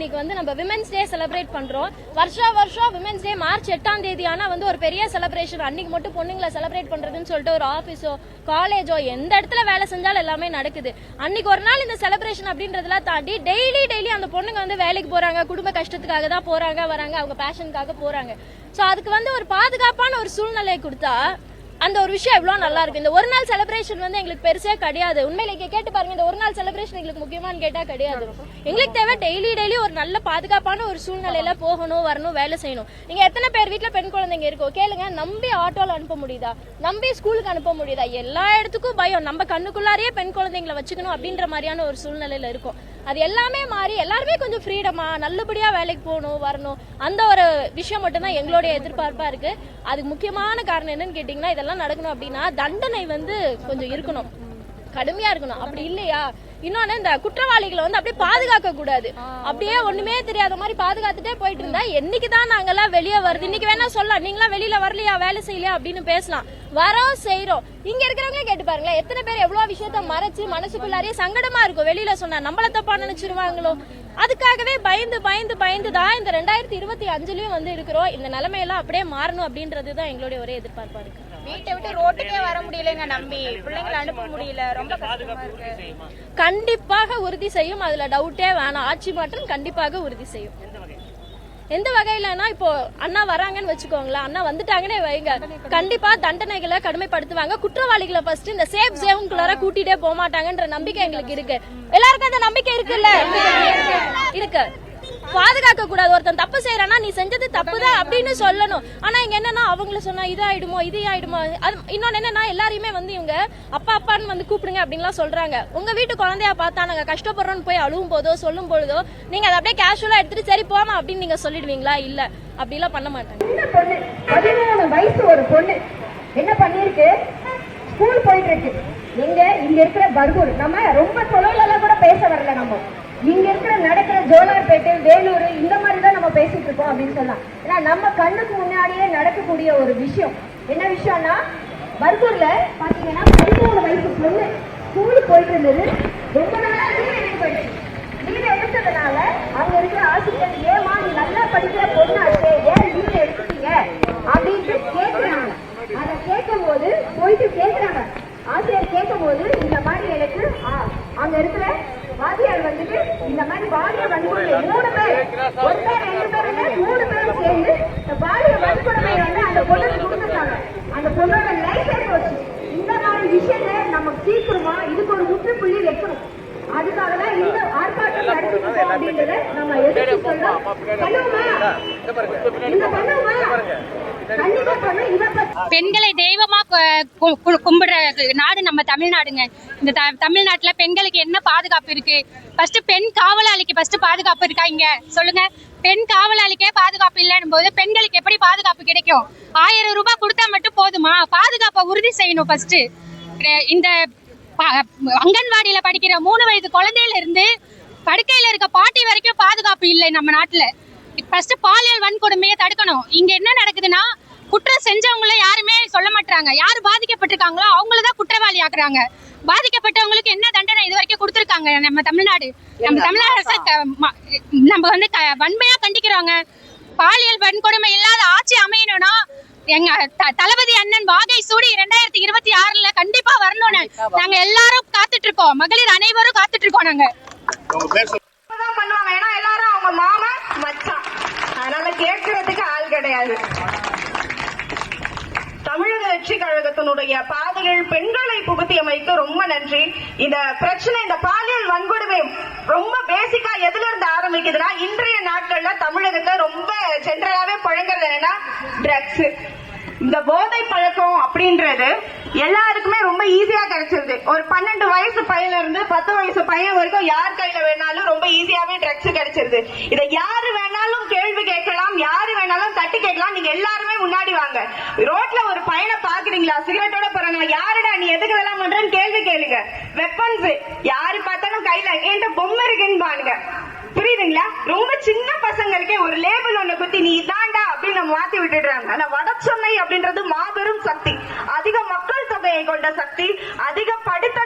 இன்னைக்கு வந்து நம்ம விமென்ஸ் டே செலிப்ரேட் பண்றோம். வருஷா வருஷம் விமென்ஸ் டே மார்ச் எட்டாம் தேதி ஆனா வந்து ஒரு பெரிய செலிப்ரேஷன் அன்னைக்கு மட்டும் பொண்ணுங்களை செலிப்ரேட் பண்றதுன்னு சொல்லிட்டு ஒரு ஆபீஸோ காலேஜோ எந்த இடத்துல வேலை செஞ்சாலும் எல்லாமே நடக்குது. அன்னைக்கு ஒரு நாள் இந்த செலிப்ரேஷன் அப்படின்றதெல்லாம் தாண்டி டெய்லி டெய்லி அந்த பொண்ணுங்க வந்து வேலைக்கு போறாங்க குடும்ப கஷ்டத்துக்காக தான் போறாங்க வராங்க அவங்க பேஷனுக்காக போறாங்க. ஸோ அதுக்கு வந்து ஒரு பாதுகாப்பான ஒரு சூழ்நிலையை கொடுத்தா அந்த ஒரு விஷயம் எவ்வளோ நல்லா இருக்கு. இந்த ஒரு நாள் செலிப்ரேஷன் வந்து எங்களுக்கு பெருசே கிடையாது. உண்மையில கேட்டு பாருங்க இந்த ஒரு நாள் செலிப்ரேஷன் எங்களுக்கு முக்கியமானு கேட்டா கிடையாது. எங்களுக்கு தேவை டெய்லி டெய்லி ஒரு நல்ல பாதுகாப்பான ஒரு சூழ்நிலையில போகணும் வரணும் வேலை செய்யணும். நீங்க எத்தனை பேர் வீட்டுல பெண் குழந்தைங்க இருக்கோ கேளுங்க நம்பி ஆட்டோல அனுப்ப முடியுதா? நம்பி ஸ்கூலுக்கு அனுப்ப முடியுதா? எல்லா இடத்துக்கும் பயம். நம்ம கண்ணுக்குள்ளாரையே பெண் குழந்தைங்களை வச்சுக்கணும் அப்படின்ற மாதிரியான ஒரு சூழ்நிலையில இருக்கும். அது எல்லாமே மாறி எல்லாருமே கொஞ்சம் ஃப்ரீடமா நல்லபடியா வேலைக்கு போகணும் வரணும். அந்த ஒரு விஷயம் மட்டும்தான் எங்களுடைய எதிர்பார்ப்பா இருக்கு. அதுக்கு முக்கியமான காரணம் என்னன்னு கேட்டிங்கன்னா இதெல்லாம் நடக்கணும் அப்படின்னா தண்டனை வந்து கொஞ்சம் இருக்கணும். கடுமையா இருக்கணும். அப்படி இல்லையா? இன்னொன்னு இந்த குற்றவாளிகளை வந்து அப்படியே பாதுகாக்க கூடாது அப்படியே ஒண்ணுமே தெரியாத மாதிரி பாதுகாத்துட்டே போயிட்டு இருந்தா என்னைக்கு தான் நாங்கெல்லாம் வெளியே வருது? இன்னைக்கு வேணா சொல்லலாம். நீங்களாம் வெளியில வரலையா? வேலை செய்யலையா? அப்படின்னு பேசலாம். வரோம் செய்றோம். இங்க இருக்கிறவங்களே கேட்டு பாருங்களேன் எத்தனை பேர் எவ்வளவு விஷயத்த மறைச்சு மனசுக்குள்ளாரே சங்கடமா இருக்கும். வெளியில சொன்னா நம்மள தப்பா நினைச்சிருவாங்களோ? அதுக்காகவே பயந்து பயந்து பயந்து தான் இந்த ரெண்டாயிரத்தி இருபத்தி அஞ்சுலயும் வந்து இருக்கிறோம். இந்த நிலைமையெல்லாம் அப்படியே மாறணும் அப்படின்றது தான் எங்களுடைய ஒரே எதிர்பார்ப்பா இருக்கு. வீட்டை விட்டு ரோட்டுக்கே வர முடியலங்க நம்பி. பிள்ளைங்களை அனுப்ப முடியல. ரொம்ப கஷ்டமா இருக்கு. கண்டிப்பாக உறுதி செய்யும். அதுல டவுட்டே வேணாம். ஆட்சி மாற்றம் கண்டிப்பாக உறுதி செய்யும். எந்த வகையிலனா இப்போ அண்ணா வராங்கன்னு வச்சுக்கோங்களேன். அண்ணா வந்துட்டாங்கன்னே வைங்க. கண்டிப்பா தண்டனைகளை கடுமைப்படுத்துவாங்க. குற்றவாளிகளை ஃபர்ஸ்ட் இந்த சேஃப் ஜேவுக்குள்ளார கூட்டிட்டே போக மாட்டாங்கன்ற நம்பிக்கை எங்களுக்கு இருக்கு. எல்லாருக்கும் அந்த நம்பிக்கை இருக்குல்ல? இருக்கு. பாதுகாக்க கூடாது. ஒருத்தன் தப்பு செய்யறானா நீ செஞ்சது தப்புதான் அப்படின்னு சொல்லணும். ஆனா இங்க என்னன்னா அவங்கள சொன்னா இது ஆயிடுமோ இது ஆயிடுமோ அது இன்னொன்னு என்னன்னா எல்லாரையுமே வந்து இவங்க அப்பா அப்பான்னு வந்து கூப்பிடுங்க அப்படின்லாம் சொல்றாங்க. உங்க வீட்டு குழந்தையா பார்த்தா நாங்க கஷ்டப்படுறோம்னு போய் அழுவும் போதோ சொல்லும் பொழுதோ நீங்க அதை அப்படியே கேஷுவலா எடுத்துட்டு சரி போமா அப்படின்னு நீங்க சொல்லிடுவீங்களா? இல்ல. அப்படிலாம் பண்ண மாட்டாங்க. பொண்ணு பதிமூணு வயசு ஒரு பொண்ணு. என்ன பண்ணிருக்கு ஸ்கூல் போயிட்டு இருக்கு. எங்க? இங்க இருக்கிற பர்கூர். நம்ம ரொம்ப தொலைல எல்லாம் கூட பேச வரல நம்ம இங்க இருக்கிற நடக்கிற ஜோலார்பேட்டை வேலூர் இந்த மாதிரி தான் நம்ம பேசிட்டு இருக்கோம் அப்படின்னு சொல்லலாம் ஏன்னா நம்ம கண்ணுக்கு முன்னாடியே நடக்கக்கூடிய ஒரு விஷயம். என்ன விஷயம்னா பர்கூர்ல பாத்தீங்கன்னா பதிமூணு வயசு பொண்ணு ஸ்கூல் போயிட்டு இருந்தது. ரொம்ப நாளா லீவ் எடுத்து போயிடுச்சு. லீவ் எடுத்ததுனால அங்க இருக்கிற ஆசிரியர் ஏமா நீ நல்லா படிக்கிற பொண்ணாச்சே. ஏன் லீவ் எடுத்துட்டீங்க? அப்படின்ட்டு கேட்கிறாங்க அதை கேட்கும் போது போயிட்டு கேட்கிறாங்க ஆசிரியர் கேட்கும் போது இந்த மாதிரி எனக்கு ஆ, அங்க இருக்கிற வந்துட்டு இந்த மாதிரி பாலிய வன்கொடுமை மூணு பேர் ஒரு பேர் ரெண்டு பேர் இல்ல மூணு பேரும் சேர்ந்து இந்த பாலிய வன்கொடுமை வந்து அந்த பொண்ணுக்கு கொடுத்துருக்காங்க. அந்த பொண்ணோட லைஃபே போச்சு? இந்த மாதிரி விஷயத்தை நம்ம சீக்கிரமா இதுக்கு ஒரு முற்றுப்புள்ளி வைக்கணும். அதுக்காக தான் இந்த ஆர்ப்பாட்டம் நடத்திருக்கோம் அப்படின்றத நம்ம எதிர்த்து சொல்றோம் பண்ணுவோமா? இந்த பண்ணுவோமா? பெண்களை தெய்வமா கும்பிடுற நாடு நம்ம தமிழ்நாடுங்க. இந்த த- தமிழ்நாட்டுல பெண்களுக்கு என்ன பாதுகாப்பு இருக்கு? ஃபர்ஸ்ட் பெண் காவலாளிக்கு ஃபர்ஸ்ட் பாதுகாப்பு இருக்கா இங்க? சொல்லுங்க. பெண் காவலாளிக்கே பாதுகாப்பு இல்லைன்னு போது பெண்களுக்கு எப்படி பாதுகாப்பு கிடைக்கும்? ஆயிரம் ரூபாய் கொடுத்தா மட்டும் போதுமா? பாதுகாப்பை உறுதி செய்யணும் ஃபர்ஸ்ட் இந்த அங்கன்வாடியில படிக்கிற மூணு வயது குழந்தையில இருந்து படுக்கையில இருக்க பாட்டி வரைக்கும் பாதுகாப்பு இல்லை நம்ம நாட்டுல. ஃபர்ஸ்ட் பாலியல் வன்கொடுமையை தடுக்கணும். இங்க என்ன நடக்குதுன்னா குற்றம் செஞ்சவங்கள யாருமே சொல்ல மாட்டாங்க யாரு பாதிக்கப்பட்டிருக்காங்களோ அவங்கள தான் குற்றவாளி ஆக்குறாங்க. பாதிக்கப்பட்டவங்களுக்கு என்ன தண்டனை இது வரைக்கும் கொடுத்துருக்காங்க நம்ம தமிழ்நாடு. நம்ம தமிழ்நாடு அரசு நம்ம வந்து க- வன்மையா கண்டிக்கிறோங்க பாலியல் வன்கொடுமை இல்லாத ஆட்சி அமையணும்னா எங்க த- தளபதி அண்ணன் வாகை சூடி இரண்டாயிரத்தி இருபத்தி ஆறுல கண்டிப்பா வரணும்னு. நாங்க எல்லாரும் காத்துட்டு இருக்கோம். மகளிர் அனைவரும் காத்துட்டு இருக்கோம் நாங்க தான் பண்ணுவாங்க ஏன்னா எல்லாரும் அவங்க மாமா மச்சான் அதனால கேட்கறதுக்கு தமிழக வெற்றி கழகத்தினுடைய பாதையில் பெண்களை புகுத்தியமைக்கு ரொம்ப நன்றி. இந்த பிரச்சனை இந்த பாலியல் வன்கொடுமை ரொம்ப பேசிக்கா எதுல இருந்து ஆரம்பிக்குதுன்னா இன்றைய நாட்கள்ல தமிழகத்தை ரொம்ப சென்ட்ரலாவே புழங்குறது என்னன்னா ட்ரக்ஸ் இந்த போதை பழக்கம் அப்படின்றது எல்லாருக்குமே ரொம்ப ஈஸியா கிடைச்சிருது. ஒரு பன்னெண்டு வயசு பையன்ல இருந்து பத்து வயசு பையன் வரைக்கும் யார் கையில வேணாலும் ரொம்ப ஈஸியாவே ட்ரக்ஸ் கிடைச்சிருது. இதை யாரு வேணாலும் கேள்வி கேட்கலாம் யாரு வேணாலும் நீங்க எல்லாருமே முன்னாடி வாங்க. ரோட்ல ஒரு பையனை பாக்குறீங்களா சிகரெட்டோட போறாங்க யாருடா நீ எதுக்கு இதெல்லாம் பண்றேன்னு கேள்வி கேளுங்க. வெப்பன்ஸ் யாரு பார்த்தாலும் கையில என்கிட்ட பொம்மை இருக்குன்னு பாருங்க. புரியுதுங்களா? ரொம்ப சின்ன பசங்களுக்கே ஒரு லேபிள் ஒண்ணு குத்தி நீ இதாண்டா அப்படின்னு மாத்தி விட்டுடுறாங்க. ஆனா வடச்சொன்னை அப்படின்றது மாபெரும் சக்தி. அதிக மக்கள் தொகையை கொண்ட சக்தி. அதிக படித்த